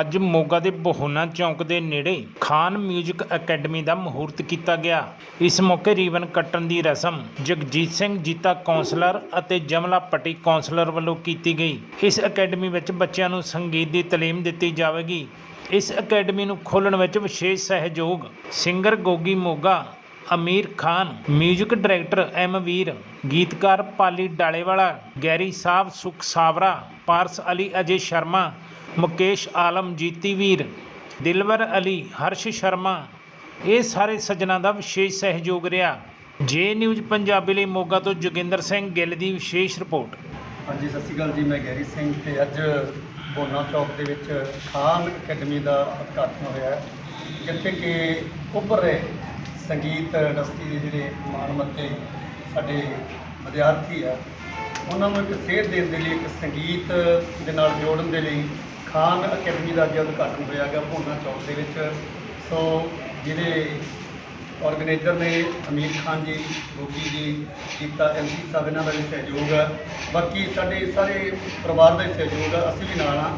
ਅੱਜ ਮੋਗਾ ਦੇ ਬਹੋਨਾ ਚੌਂਕ ਦੇ ਨੇੜੇ ਖਾਨ ਮਿਊਜ਼ਿਕ ਅਕੈਡਮੀ ਦਾ ਮਹੂਰਤ ਕੀਤਾ ਗਿਆ। ਇਸ ਮੌਕੇ ਰੀਵਨ ਕੱਟਣ ਦੀ ਰਸਮ ਜਗਜੀਤ ਸਿੰਘ ਜੀਤਾ ਕੌਂਸਲਰ ਅਤੇ ਜਮਲਾ ਪੱਟੀ ਕੌਂਸਲਰ ਵੱਲੋਂ ਕੀਤੀ ਗਈ। ਇਸ ਅਕੈਡਮੀ ਵਿੱਚ ਬੱਚਿਆਂ ਨੂੰ ਸੰਗੀਤ ਦੀ ਤਾਲੀਮ ਦਿੱਤੀ ਜਾਵੇਗੀ। ਇਸ ਅਕੈਡਮੀ ਨੂੰ ਖੋਲ੍ਹਣ ਵਿੱਚ ਵਿਸ਼ੇਸ਼ ਸਹਿਯੋਗ singer Gogi Moga, Amir Khan, music director M Veer, ਗੀਤਕਾਰ ਪਾਲੀ ਡਾਲੇਵਾਲਾ, ਗੈਰੀ ਸਾਹਿਬ ਸੁਖ ਸਾਵਰਾ, ਪਾਰਸ ਅਲੀ ਅਜੇ ਸ਼ਰਮਾ ਮੁਕੇਸ਼ ਆਲਮ, ਜੀਤੀ ਵੀਰ, ਦਿਲਵਰ ਅਲੀ, ਹਰਸ਼ ਸ਼ਰਮਾ, ਇਹ ਸਾਰੇ ਸੱਜਣਾ ਦਾ ਵਿਸ਼ੇਸ਼ ਸਹਿਯੋਗ ਰਿਹਾ। ਜੇ ਨਿਊਜ਼ ਪੰਜਾਬੀ ਲਈ ਮੋਗਾ ਤੋਂ ਜੋਗਿੰਦਰ ਸਿੰਘ ਗਿੱਲ ਦੀ ਵਿਸ਼ੇਸ਼ ਰਿਪੋਰਟ। ਹਾਂਜੀ, ਸਤਿ ਸ਼੍ਰੀ ਅਕਾਲ ਜੀ, ਮੈਂ ਗੈਰੀ ਸਿੰਘ ਤੇ ਅੱਜ ਬੋਨਾ ਚੌਕ ਦੇ ਵਿੱਚ ਖਾਨ ਅਕੈਡਮੀ ਦਾ ਉਦਘਾਟਨ ਹੋਇਆ ਜਿੱਥੇ ਕਿ ਉੱਭਰ ਰਹੇ ਸੰਗੀਤ ਇੰਡਸਟਰੀ ਦੇ ਜਿਹੜੇ ਮਾਣਮੱਤੇ ਸਾਡੇ ਵਿਦਿਆਰਥੀ ਆ, ਉਹਨਾਂ ਨੂੰ ਇੱਕ ਸੇਧ ਦੇਣ ਦੇ ਲਈ, ਇੱਕ ਸੰਗੀਤ ਦੇ ਨਾਲ ਜੋੜਨ ਦੇ ਲਈ ਖਾਨ ਅਕੈਡਮੀ ਦਾ ਅੱਜ ਉਦਘਾਟਨ ਹੋਇਆ ਗਿਆ ਬੋਨਾ ਚੌਕ ਦੇ ਵਿੱਚ। ਸੋ ਜਿਹੜੇ ਆਰਗੇਨਾਈਜ਼ਰ ਨੇ ਅਮੀਰ ਖਾਨ ਜੀ, ਗੋਗੀ ਜੀ ਕੀਤਾ ਐਮਸੀ ਸਾਹਿਬ ਇਹਨਾਂ ਦਾ ਵੀ ਸਹਿਯੋਗ ਹੈ। ਬਾਕੀ ਸਾਡੇ ਸਾਰੇ ਪਰਿਵਾਰ ਦਾ ਹੀ ਸਹਿਯੋਗ ਹੈ, ਅਸੀਂ ਵੀ ਨਾਲ ਹਾਂ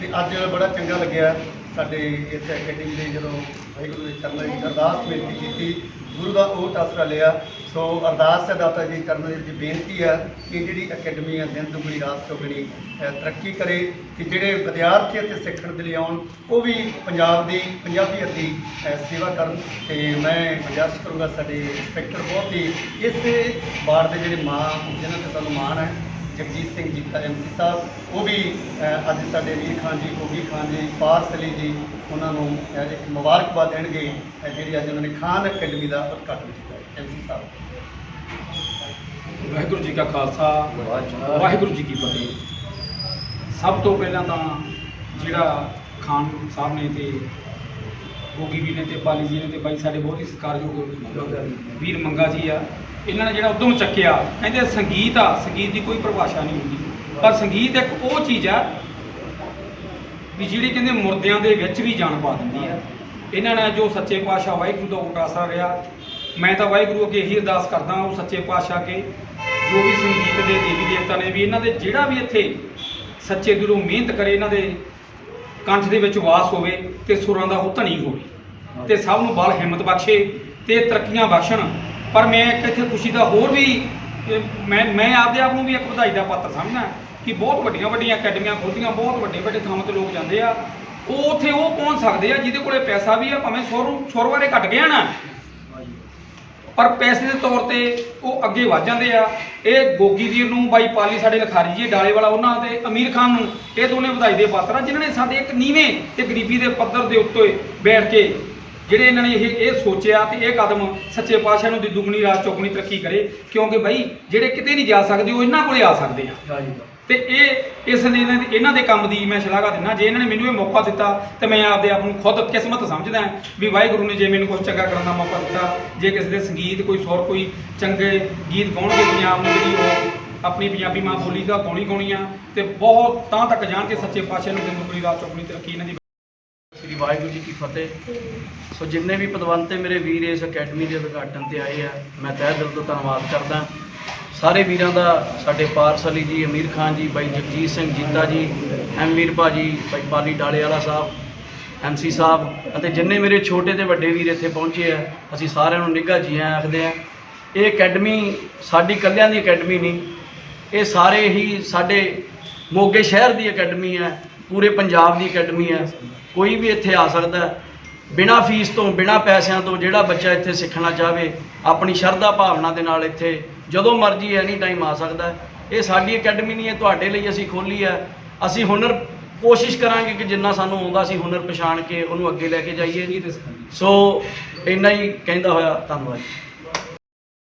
ਤੇ ਅੱਜ ਬੜਾ ਚੰਗਾ ਲੱਗਿਆ। ਸਾਡੇ ਇੱਥੇ ਅਕੈਡਮੀ ਦੇ ਜਦੋਂ ਵਾਹਿਗੁਰੂ ਦੇ ਚਰਨਾਂ ਦੀ ਅਰਦਾਸ ਬੇਨਤੀ ਕੀਤੀ ਗੁਰੂ ਦਾ ਓਟ ਆਸਰਾ ਲਿਆ। ਸੋ ਅਰਦਾਸ ਹੈ ਦਾਤਾ ਜੀ ਚਰਨਾਂ ਦੇ ਵਿੱਚ ਬੇਨਤੀ ਹੈ ਕਿ ਜਿਹੜੀ ਅਕੈਡਮੀ ਹੈ ਦਿਨ ਦੁਗਣੀ ਰਾਤ ਚੌਗਣੀ ਅ, ਤਰੱਕੀ ਕਰੇ ਕਿ ਜਿਹੜੇ ਵਿਦਿਆਰਥੀ ਇੱਥੇ ਸਿੱਖਣ ਦੇ ਲਈ ਆਉਣ ਉਹ ਵੀ ਪੰਜਾਬ ਦੀ ਪੰਜਾਬੀਅਤ ਦੀ ਸੇਵਾ ਕਰਨ। ਤੇ ਮੈਂ ਗੁਜ਼ਾਰਿਸ਼ ਕਰੂੰਗਾ ਸਾਡੇ ਇੰਸਪੈਕਟਰ ਬਹੁਤ ਹੀ ਇਸੇ ਵਾਰ ਦੇ ਜਿਹੜੇ ਮਾਂ ਜਿਨ੍ਹਾਂ ਤੇ ਸਾਨੂੰ ਮਾਣ ਹੈ ਜਗਜੀਤ ਸਿੰਘ ਜੀਤਾ ਐਮਸੀ ਸਾਹਿਬ, ਉਹ ਵੀ ਅੱਜ ਸਾਡੇ ਵੀਰ ਖਾਨ ਜੀ ਕੋਗੀ ਖਾਨ ਜੀ, ਪਾਰਸ ਅਲੀ ਜੀ, ਉਹਨਾਂ ਨੂੰ ਇੱਕ ਮੁਬਾਰਕਬਾਦ ਦੇਣਗੇ ਜਿਹੜੀ ਅੱਜ ਉਹਨਾਂ ਨੇ ਖਾਨ ਅਕੈਡਮੀ ਦਾ ਉਦਘਾਟਨ ਕੀਤਾ ਐਮਸੀ ਸਾਹਿਬ। ਵਾਹਿਗੁਰੂ ਜੀ ਕਾ ਖਾਲਸਾ, ਵਾਹਿਗੁਰੂ ਜੀ ਕੀ ਫਤਿਹ। ਸਭ ਤੋਂ ਪਹਿਲਾਂ ਤਾਂ ਜਿਹੜਾ ਖਾਨ ਸਾਹਿਬ ਨੇ ਤੇ ਗੋਗੀ ਵੀ ਨੇ ਤੇ ਪਾਲੀ ਜੀ ਨੇ ਤੇ ਬਾਈ ਸਾਡੇ ਬਹੁਤ ਹੀ ਸਤਿਕਾਰਯੋਗ ਵੀਰ ਮੰਗਾ ਜੀ ਆ। ਇਹਨਾਂ ਨੇ ਜਿਹੜਾ ਉਦਮ ਚੱਕਿਆ, ਕਹਿੰਦੇ ਸੰਗੀਤ ਆ, ਸੰਗੀਤ ਦੀ ਕੋਈ ਪਰਿਭਾਸ਼ਾ ਨਹੀਂ ਹੁੰਦੀ। ਪਰ ਸੰਗੀਤ ਇੱਕ ਉਹ ਚੀਜ਼ ਆ ਵੀ ਜਿਹੜੀ ਕਹਿੰਦੇ ਮੁਰਦਿਆਂ ਦੇ ਵਿੱਚ ਵੀ ਜਾਨ ਪਾ ਦਿੰਦੀ ਆ। ਇਹਨਾਂ ਨੇ ਜੋ ਸੱਚੇ ਪਾਤਸ਼ਾਹ ਵਾਹਿਗੁਰੂ ਦਾ ਉਟਾਸਾ ਰਿਹਾ, ਮੈਂ ਤਾਂ ਵਾਹਿਗੁਰੂ ਅੱਗੇ ਇਹੀ ਅਰਦਾਸ ਕਰਦਾ ਉਹ ਸੱਚੇ ਪਾਤਸ਼ਾਹ ਕੇ ਜੋ ਵੀ ਸੰਗੀਤ ਦੇ ਦੇਵੀ ਦੇਵਤਾ ਨੇ ਵੀ ਇਹਨਾਂ ਦੇ ਜਿਹੜਾ ਵੀ ਇੱਥੇ ਸੱਚੇ ਦਿਲੋਂ ਮਿਹਨਤ ਕਰੇ, ਇਹਨਾਂ ਦੇ ਕੰਠ ਦੇ ਵਿੱਚ ਵਾਸ ਹੋਵੇ ਤੇ ਸੁਰਾਂ ਦਾ ਉਹ ਧਣੀ ਹੋਵੇ। ਤੇ ਸਭ ਨੂੰ ਬਲ ਹਿੰਮਤ ਬਖਸ਼ੇ ਤੇ ਤਰੱਕੀਆਂ ਬਖਸ਼ਣ। ਪਰ ਮੈਂ ਇੱਕ ਇੱਥੇ ਖੁਸ਼ੀ ਦਾ ਹੋਰ ਵੀ ਮੈਂ ਮੈਂ ਆਪਦੇ ਆਪ ਨੂੰ ਵੀ ਇੱਕ ਵਧਾਈ ਦਾ ਪਾਤਰ ਸਮਝਦਾ ਕਿ ਬਹੁਤ ਵੱਡੀਆਂ ਵੱਡੀਆਂ ਅਕੈਡਮੀਆਂ ਖੁੱਲ੍ਹਦੀਆਂ ਬਹੁਤ ਵੱਡੇ ਵੱਡੇ ਥਾਵਾਂ ਤੇ ਲੋਕ ਜਾਂਦੇ ਆ। ਉਹ ਉੱਥੇ ਉਹ ਪਹੁੰਚ ਸਕਦੇ ਆ ਜਿਹਦੇ ਕੋਲੇ ਪੈਸਾ ਵੀ ਆ ਭਾਵੇਂ 100 100 ਵਾਰੇ ਘਟ ਗਿਆ ਨਾ। ਪਰ ਪੈਸੇ ਦੇ ਤੌਰ ਤੇ ਉਹ ਅੱਗੇ ਵਧ ਜਾਂਦੇ ਆ। ਇਹ ਗੋਗੀ ਵੀਰ ਨੂੰ, ਬਾਈ ਪਾਲੀ ਸਾਡੇ ਲਖਾਰੀ ਜੀ, ਡਾਲੇ ਵਾਲਾ ਉਹਨਾਂ ਤੇ, ਅਮੀਰ ਖਾਨ ਨੂੰ, ਇਹ ਦੋਨੇ ਵਧਾਈ ਦੇ ਪਾਤਰ ਆ, ਜਿਨ੍ਹਾਂ ਨੇ ਸਾਡੇ ਇੱਕ ਨੀਵੇਂ ਤੇ ਗਰੀਬੀ ਦੇ ਪੱਧਰ ਦੇ ਉੱਤੇ ਬੈਠ ਕੇ ਜਿਹੜੇ ਇਹਨਾਂ ਨੇ ਇਹ ਇਹ ਸੋਚਿਆ ਤੇ ਇਹ ਕਦਮ ਸੱਚੇ ਪਾਤਸ਼ਾਹ ਨੂੰ ਦੀ ਦੁਗਣੀ ਰਾਤ ਚੌਗਣੀ ਤਰੱਕੀ ਕਰੇ, ਕਿਉਂਕਿ ਬਾਈ ਜਿਹੜੇ ਕਿਤੇ ਨਹੀਂ ਜਾ ਸਕਦੇ, ਉਹ ਇਹਨਾਂ ਕੋਲੇ ਆ ਸਕਦੇ ਆ। ਤੇ ਇਹ ਇਸ ਲਈ ਇਹਨਾਂ ਦੇ ਇਹਨਾਂ ਦੇ ਕੰਮ ਦੀ ਮੈਂ ਸ਼ਲਾਘਾ ਦਿੰਦਾ। ਜੇ ਇਹਨਾਂ ਨੇ ਮੈਨੂੰ ਇਹ ਮੌਕਾ ਦਿੱਤਾ, ਤੇ ਮੈਂ ਆਪਦੇ ਆਪ ਨੂੰ ਖੁਦ ਕਿਸਮਤ ਸਮਝਦਾ ਵੀ ਵਾਹਿਗੁਰੂ ਨੇ ਜੇ ਮੈਨੂੰ ਕੁਝ ਚੰਗਾ ਕਰਨ ਦਾ ਮੌਕਾ ਦਿੱਤਾ, ਜੇ ਕਿਸੇ ਦੇ ਸੰਗੀਤ ਕੋਈ ਸੁਰ ਕੋਈ ਚੰਗੇ ਗੀਤ ਗਾਉਣਗੇ ਪੰਜਾਬ ਨੂੰ, ਜਿਹੜੀ ਉਹ ਆਪਣੀ ਪੰਜਾਬੀ ਮਾਂ ਬੋਲੀ ਦਾ ਗਾਉਣੀ ਗਾਉਣੀ ਆ, ਤੇ ਬਹੁਤ ਤਾਂ ਤੱਕ ਜਾਣ ਕੇ ਸੱਚੇ ਪਾਤਸ਼ਾਹ ਨੂੰ ਦਿਨ ਦੁਗਣੀ, ਰਾਤ ਚੌਗਣੀ ਤਰੱਕੀ ਇਹਨਾਂ ਦੀ ਸ੍ਰੀ ਵਾਹਿਗੁਰੂ ਜੀ ਕੀ ਫਤਿਹ। ਸੋ ਜਿੰਨੇ ਵੀ ਪਦਵੰਤੇ ਮੇਰੇ ਵੀਰ ਇਸ ਅਕੈਡਮੀ ਦੇ ਉਦਘਾਟਨ ਤੇ ਆਏ ਆ, ਮੈਂ ਤਹਿ ਦਿਲ ਤੋਂ ਧੰਨਵਾਦ ਕਰਦਾ। ਸਾਰੇ ਵੀਰਾਂ ਦਾ ਸਾਡੇ ਪਾਰਸ ਅਲੀ ਜੀ, ਅਮੀਰ ਖਾਨ ਜੀ, ਬਾਈ ਜਗਜੀਤ ਸਿੰਘ ਜੀਤਾ ਜੀ, ਐਮ ਵੀਰ ਭਾਜੀ, ਬਾਈ ਪਾਲੀ ਡਾਲੇ ਵਾਲਾ ਸਾਹਿਬ ਐਮਸੀ ਸਾਹਿਬ, ਅਤੇ ਜਿੰਨੇ ਮੇਰੇ ਛੋਟੇ ਤੇ ਵੱਡੇ ਵੀਰ ਇੱਥੇ ਪਹੁੰਚੇ ਆ, ਅਸੀਂ ਸਾਰਿਆਂ ਨੂੰ ਨਿੱਘਾ ਜੀ ਆਇਆਂ ਆਖਦੇ ਆ, ਇਹ ਅਕੈਡਮੀ ਸਾਡੀ ਕੱਲਿਆਂ ਦੀ ਅਕੈਡਮੀ ਨਹੀਂ, ਇਹ ਸਾਰੇ ਹੀ ਸਾਡੇ ਮੋਗੇ ਸ਼ਹਿਰ ਦੀ ਅਕੈਡਮੀ ਹੈ ਪੂਰੇ ਪੰਜਾਬ ਦੀ ਅਕੈਡਮੀ ਹੈ ਕੋਈ ਵੀ ਇੱਥੇ ਆ ਸਕਦਾ ਹੈ ਬਿਨਾਂ ਫੀਸ ਤੋਂ, ਬਿਨਾਂ ਪੈਸਿਆਂ ਤੋਂ ਜਿਹੜਾ ਬੱਚਾ ਇੱਥੇ ਸਿੱਖਣਾ ਚਾਹਵੇ, ਆਪਣੀ ਸ਼ਰਧਾ ਭਾਵਨਾ ਦੇ ਨਾਲ ਇੱਥੇ ਜਦੋਂ ਮਰਜ਼ੀ ਐਨੀ ਟਾਈਮ ਆ ਸਕਦਾ ਹੈ। ਇਹ ਸਾਡੀ ਅਕੈਡਮੀ ਨਹੀਂ ਹੈ ਤੁਹਾਡੇ ਲਈ ਅਸੀਂ ਖੋਲੀ ਹੈ। ਅਸੀਂ ਹੁਨਰ ਕੋਸ਼ਿਸ਼ ਕਰਾਂਗੇ ਕਿ ਜਿੰਨਾ ਸਾਨੂੰ ਆਉਂਦਾ ਅਸੀਂ ਹੁਨਰ ਪਛਾਣ ਕੇ ਉਹਨੂੰ ਅੱਗੇ ਲੈ ਕੇ ਜਾਈਏ। ਸਿਖਾਉਂਦੀ ਸੋ ਇੰਨਾ ਹੀ ਕਹਿੰਦਾ ਹੋਇਆ ਧੰਨਵਾਦ।